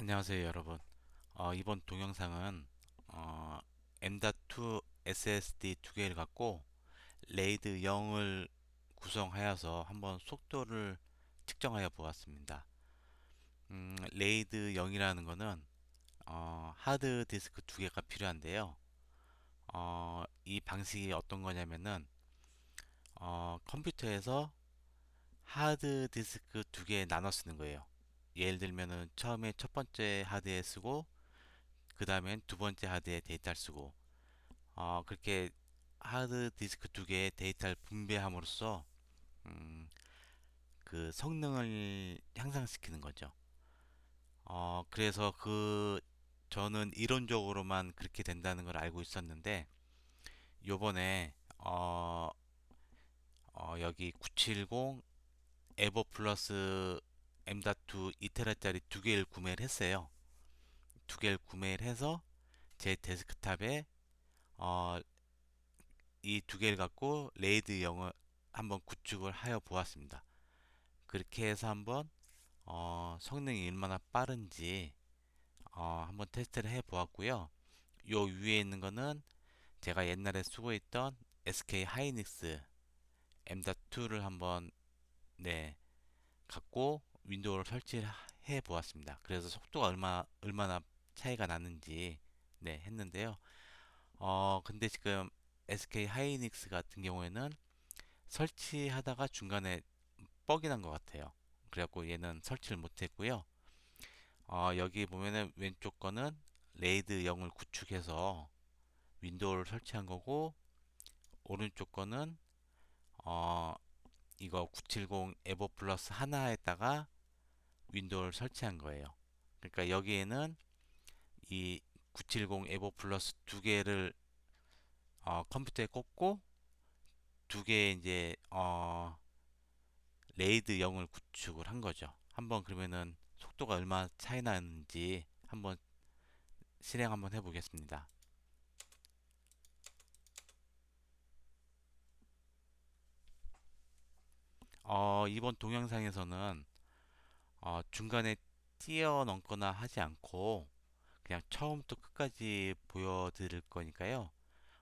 안녕하세요 여러분. 어, 이번 동영상은 어, M.2 SSD 두 개를 갖고 레이드 0을 구성하여서 한번 속도를 측정하여 보았습니다. 음, 레이드 0이라는 거는 어, 하드 디스크 두 개가 필요한데요. 어, 이 방식이 어떤 거냐면은 어, 컴퓨터에서 하드 디스크 두개 나눠 쓰는 거예요 예를 들면은 처음에 첫 번째 하드에 쓰고 그 다음엔 두 번째 하드에 데이터를 쓰고 어, 그렇게 하드 디스크 두 개의 데이터를 분배함으로써 음, 그 성능을 향상시키는 거죠. 어, 그래서 그 저는 이론적으로만 그렇게 된다는 걸 알고 있었는데 요번에 어, 어, 여기 970 에버 플러스 M.2 2테라짜리 두 개를 구매를 했어요. 두 개를 구매를 해서 제 데스크탑에 어, 이 두 개를 갖고 레이드 0을 한번 구축을 하여 보았습니다. 그렇게 해서 한번 어, 성능이 얼마나 빠른지 어, 한번 테스트를 해 보았고요. 요 위에 있는 거는 제가 옛날에 쓰고 있던 SK 하이닉스 M.2를 한번 네, 갖고 윈도우를 설치해 보았습니다. 그래서 속도가 얼마 얼마나 차이가 나는지 네, 했는데요. 어, 근데 지금 SK 하이닉스 같은 경우에는 설치하다가 중간에 뻑이 난 것 같아요. 그래갖고 얘는 설치를 못했고요. 어, 여기 보면은 왼쪽 거는 레이드 0을 구축해서 윈도우를 설치한 거고 오른쪽 거는 어, 이거 970 에버 플러스 하나에다가 윈도우를 설치한 거예요. 그러니까 여기에는 이 970 에버 플러스 두 개를 어, 컴퓨터에 꽂고 두 개의 이제 어, 레이드 0을 구축을 한 거죠. 한번 그러면은 속도가 얼마 차이 나는지 한번 실행 한번 해보겠습니다. 어, 이번 동영상에서는 어, 중간에 뛰어넘거나 하지 않고 그냥 처음부터 끝까지 보여드릴 거니까요.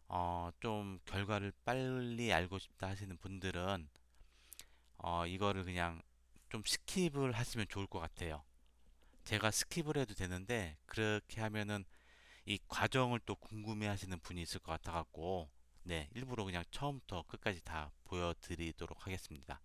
어, 좀 결과를 빨리 알고 싶다 하시는 분들은 어, 이거를 그냥 좀 스킵을 하시면 좋을 것 같아요. 제가 스킵을 해도 되는데 그렇게 하면은 이 과정을 또 궁금해 하시는 분이 있을 것 같아 갖고 네, 일부러 그냥 처음부터 끝까지 다 보여드리도록 하겠습니다.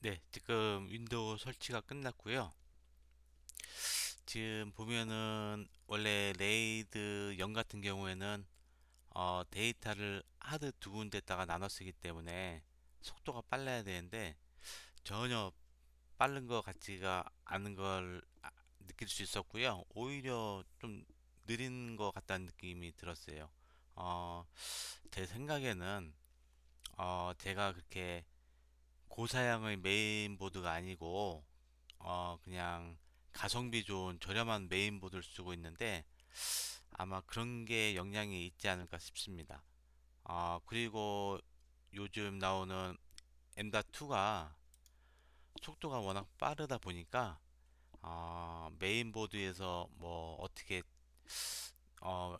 네, 지금 윈도우 설치가 끝났고요. 지금 보면은 원래 레이드 0 같은 경우에는 어, 데이터를 하드 두 군데다가 나눠 쓰기 때문에 속도가 빨라야 되는데 전혀 빠른 것 같지가 않은 걸 아- 느낄 수 있었고요. 오히려 좀 느린 것 같다는 느낌이 들었어요. 어, 제 생각에는 어, 제가 그렇게 고사양의 메인보드가 아니고 어, 그냥 가성비 좋은 저렴한 메인보드를 쓰고 있는데 아마 그런 게 영향이 있지 않을까 싶습니다. 어, 그리고 요즘 나오는 M.2가 속도가 워낙 빠르다 보니까 어, 메인보드에서 뭐 어떻게 어,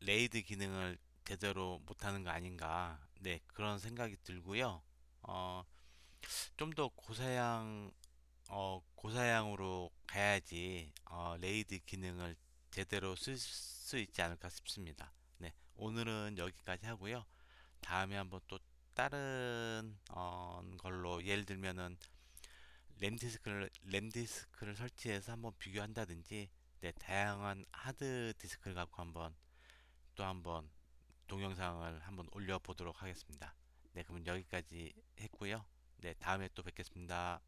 레이드 기능을 제대로 못하는 거 아닌가 네 그런 생각이 들고요. 어, 좀 더 고사양 어, 고사양으로 가야지 어, 레이드 기능을 제대로 쓸 수 있지 않을까 싶습니다. 네, 오늘은 여기까지 하고요. 다음에 한번 또 다른 어, 걸로 예를 들면은 램디스크를 램디스크를 설치해서 한번 비교한다든지 네, 다양한 하드 디스크를 갖고 한번 또 한번 동영상을 한번 올려보도록 하겠습니다. 네, 그럼 여기까지 했고요. 네, 다음에 또 뵙겠습니다.